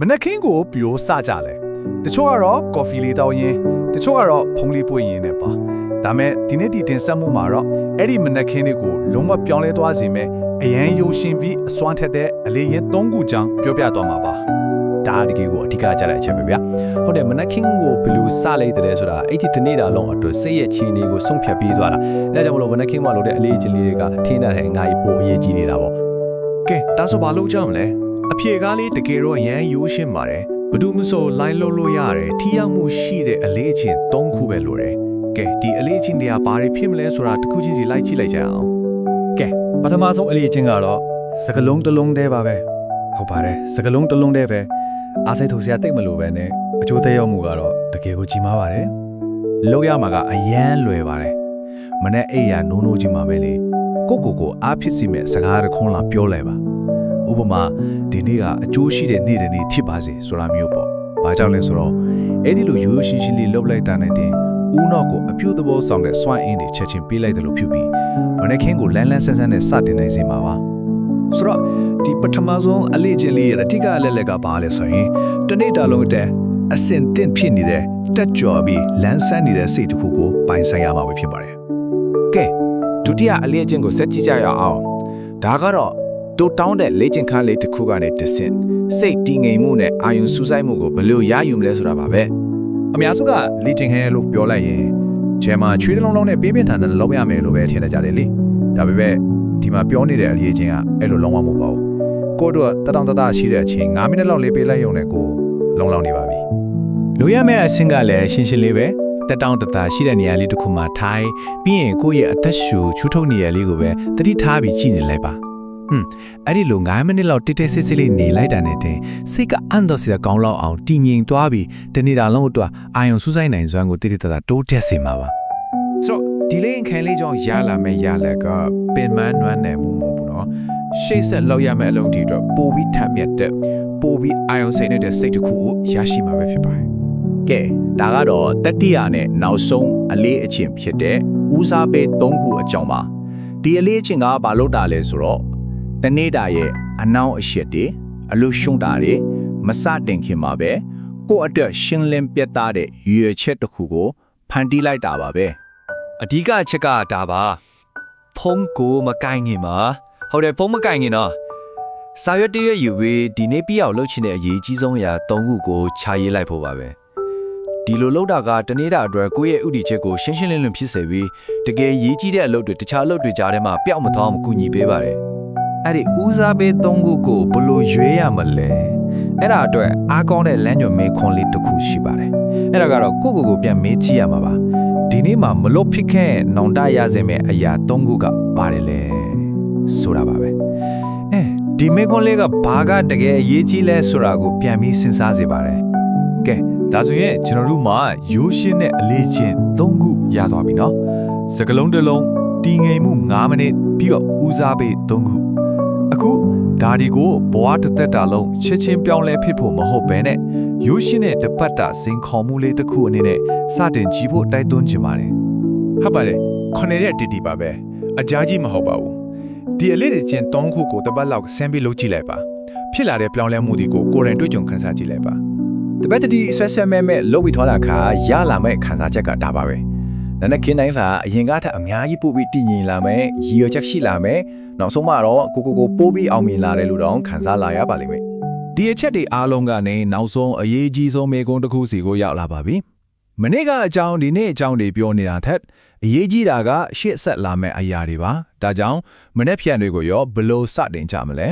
မနက်ခင်းကိုဘီလိုစကြလဲတချို့ကတော့ကော်ဖီလေးတောက်ရင်းတချို့ကတော့ဖုန်းလေးပွင့်ရင်းနဲ့ပါဒါမဲ့ဒီနေ့ဒီတင်ဆက်မှုမှာတော့အဲ့ဒီမနက်ခင်းလေးကိုလုံးဝပြောင်းလဲသွားစေမယ်အရန်ယိုရှင်ပြီးအစွမ်းထက်တဲ့အလေးရင်၃ခုကြောင်းပြောပြသွားမှာပါဒါတကယ်ကိုအဓိကကြတဲ့အချက်ပဲဗျဟုတ်တယ်မနက်ခင်းကိုဘယ်လိုစလိုက်တယ်လဲဆိုတာအဲ့ဒီတနေ့တာလုံးအတွက်စိတ်ရဲ့ခြေအနေကိုဆုံးဖြတ်ပြီးသွားတာအဲဒါကြောင့်မလို့မနက်ခင်းမှာလုပ်တဲ့အလေးချင်းလေးတွေကထင်းတဲ့အငါကြီးပိုအရေးကြီးနေတာပေါ့ကဲဒါဆိုဘာလုပ်ကြမလဲ အဖြေကားလေးတကယ်တော့ရမ်းရိုးရှင်းပါတယ်ဘယ်သူမှမဆိုလိုက်လို့လို့ရတယ်ထိရောက်မှုရှိတဲ့အလေးအကျင့်၃ခုပဲလိုတယ်ကဲဒီအလေးအကျင့်တွေကဘာတွေဖြစ်မလဲဆိုတာတစ်ခုချင်းစီလိုက်ကြည့်လိုက်ကြအောင်ကဲပထမဆုံးအလေးချင်းကတော့စကလုံးတစ်လုံးတည်းပါပဲဟုတ်ပါတယ်စကလုံးတစ်လုံးတည်းပဲအားစိတ်ထုတ်စရာတိတ်မလို့ပဲနဲ့အကျိုးသက်ရောက်မှုကတော့တကယ်ကိုကြီးမားပါတယ်လောက်ရမှာကအယမ်းလွယ်ပါတယ်မနေ့အိယာနိုးနိုးချင်းမှာပဲလေကိုကိုကိုအားဖြစ်စီမဲ့စကားတစ်ခွန်းလာပြောလိုက်ပါ ဥပမာဒီနေ့ကအကျိုးရှိတဲ့နေ့တစ်နေ့ဖြစ်ပါစေဆိုတာမျိုးပေါ့ဘာကြောင့်လဲဆိုတော့အဲ့ဒီလိုရိုးရိုးရှင်းရှင်းလေးလုပ်လိုက်တာနဲ့တင်ဦးနောက်ကိုအပြုတ်သဘောဆောင်တဲ့စွမ်းအင်းတွေချက်ချင်းပေးလိုက်တယ်လို့ဖြစ်ပြီးမနက်ခင်းကိုလန်းလန်းဆန်းဆန်းနဲ့စတင်နိုင်စေမှာပါဆိုတော့ဒီပထမဆုံးအလေးအကျင့်လေးရတိကအလက်လက်ကဘာလဲဆိုရင်တနေ့တာလုံးတဲ့အစင်တင့်ဖြစ်နေတဲ့တက်ကြော်ပြီးလန်းဆန်းနေတဲ့စိတ်တစ်ခုကိုပိုင်ဆိုင်ရမှာပဲဖြစ်ပါတယ်ကဲဒုတိယအလေးအကျင့်ကိုဆက်ကြည့်ကြရအောင်ဒါကတော့ တိုးတောင်းတဲ့လေ့ကျင့်ခန်းလေးတစ်ခုကနေတစ်ဆင့်စိတ်တည်ငြိမ်မှုနဲ့အာယုံစူးစိုက်မှုကိုဘယ်လိုရယူမလဲဆိုတာပါပဲအများစုကလီတင်ဟဲလို့ပြောလိုက်ရင်ဂျဲမှာချွေးတစ်လုံးလုံးနဲ့ပေးပင်ထန်တဲ့လုံးရမယ်လို့ပဲထင်နေကြတယ်လေဒါပေမဲ့ဒီမှာပြောနေတဲ့အလေးချင်းကအဲ့လိုလုံးဝမဟုတ်ပါဘူးကိုတို့ကတတောင်တတရှိတဲ့အချိန်9မိနစ်လောက်လေးပေးလိုက်ရုံနဲ့ကိုလုံးလောင်နေပါပြီလိုရမယ့်အဆင့်ကလည်းရှင်းရှင်းလေးပဲတက်တောင့်တတရှိတဲ့နေရာလေးတစ်ခုမှာထိုင်ပြီးရင်ကိုယ့်ရဲ့အသက်ရှူချူထုတ်နေရလေးကိုပဲတတိထားပြီးကြည့်နေလိုက်ပါ ဟွန်းအဲ့ဒီလို9မိနစ်လောက်တိတ်တိတ်ဆိတ်ဆိတ်လေးနေလိုက်တာနဲ့တင်စိတ်ကအံ့တော်စရာကောင်းလောက်အောင်တည်ငြိမ်သွားပြီးတနေ့တာလုံးအတွက်အာယုံစူးစိုက်နိုင်စွမ်းကိုတိတိတတတိုးတက်စေမှာပါဆိုတော့ဒီလေးခန်းလေးကြောင့်ရလာမယ့်ရလက်ကပင်မနွမ်းနယ်မှုမဟုတ်ဘူးနော်ရှေ့ဆက်လောက်ရမယ့်အလုံးဒီအတွက်ပိုပြီးထပ်မြက်တဲ့ပိုပြီးအာယုံစိတ်နေတဲ့စိတ်တစ်ခုကိုရရှိမှာပဲဖြစ်ပါတယ်ကဲဒါကတော့တတိယနဲ့နောက်ဆုံးအလေးအချင်းဖြစ်တဲ့ဦးစားပေး၃ခုအကြောင်းပါဒီအလေးအချင်းကဘာလို့တာလဲဆိုတော့ တနေ့တာရဲ့အနောင်အရှက်တွေအလို့ရှုံးတာတွေမစတင်ခင်မှာပဲကိုယ့်အတွက်ရှင်းလင်းပြတ်သားတဲ့ရွေချက်တစ်ခုကိုဖန်တီးလိုက်တာပါပဲအဓိကအချက်ကဒါပါဖုန်းကိုမကင်ငင်ပါဟုတ်တယ်ဖုန်းမကင်ငင်တော့စာရွက်တရွက်ယူပြီးဒီနေ့ပြအောင်လုပ်ချင်တဲ့အရေးကြီးဆုံးအရာ၃ခုကိုခြာရေးလိုက်ဖို့ပါပဲဒီလိုလုပ်တာကတနေ့တာအတွက်ကိုယ့်ရဲ့ဥတီချက်ကိုရှင်းရှင်းလင်းလင်းဖြစ်စေပြီးတကယ်ရေးကြီးတဲ့အလုပ်တွေတခြားအလုပ်တွေကြားထဲမှာပျောက်မသွားအောင်ကူညီပေးပါတယ် အဲ့ဒီဦးစားပေး၃ခုကိုဘယ်လိုရွေးရမလဲအဲ့ဒါအတွက်အားကောင်းတဲ့လမ်းညွှန်မေးခွန်းလေးတစ်ခုရှိပါတယ်အဲ့ဒါကတော့ကိုယ့်ကိုယ်ကိုပြန်မေးကြည့်ရမှာပါဒီနေ့မှာမလို့ဖြစ်ခဲ့နောင်တရစေမယ့်အရာ၃ခုကပါတယ်လေဆိုတာပါပဲအဲဒီမေးခွန်းလေးကဘာကတကယ်အရေးကြီးလဲဆိုတာကိုပြန်ပြီးစဉ်းစားစေပါတယ်ကဲဒါဆိုရင်ကျွန်တော်တို့မှာရိုးရှင်းတဲ့အလေးချင်း၃ခုရသွားပြီနော်စကလုံးတစ်လုံးတည်ငြိမ်မှု9မိနစ်ပြီးတော့ဦးစားပေး၃ခုအခု ဒါဒီကိုဘဝတစ်သက်တာလုံးချက်ချင်းပြောင်းလဲဖြစ်ဖို့မဟုတ်ဘဲနဲ့ရိုးရှင်းတဲ့တပတ်တာစင်ခေါ်မှုလေးတစ်ခုအနေနဲ့စတင်ကြည့်ဖို့တိုက်တွန်းချင်ပါတယ်ဟုတ်ပါတယ်ခုနှစ်ရက်တီတီပါပဲအကြာကြီးမဟုတ်ပါဘူးဒီအလေးတွေချင်း၃ခုကိုတစ်ပတ်လောက်ဆန်းပြီးလုပ်ကြည့်လိုက်ပါဖြစ်လာတဲ့ပြောင်းလဲမှုတွေကိုကိုယ်တိုင်တွေ့ကြုံခန်းစားကြည့်လိုက်ပါတပတ်တတိဆွဲဆွဲမဲမဲလှုပ်ပြီးထွားတာခါရလာမဲ့ခံစားချက်ကဒါပါပဲနနက်ခင်းတိုင်းကအရင်ကထက်အများကြီးပို့ပြီးတည်ငြိမ်လာမယ်ရည်ရွယ်ချက်ရှိလာမယ် နောက်ဆုံးမှတော့ကိုကိုကိုပို့ပြီးအောင်မြင်လာတယ်လို့တော့ခံစားလာရပါလိမ့်မယ်ဒီအချက်တွေအားလုံးကနေနောက်ဆုံးအရေးကြီးဆုံးမေကုန်းတစ်ခုစီကိုရောက်လာပါပြီ။မနေ့ကအကြောင်းဒီနေ့အကြောင်းတွေပြောနေတာထက်အရေးကြီးတာကရှေ့ဆက်လာမယ့်အရာတွေပါ။ဒါကြောင့်မနေ့ဖြန်တွေကိုရောဘယ်လို့စတင်ကြမလဲ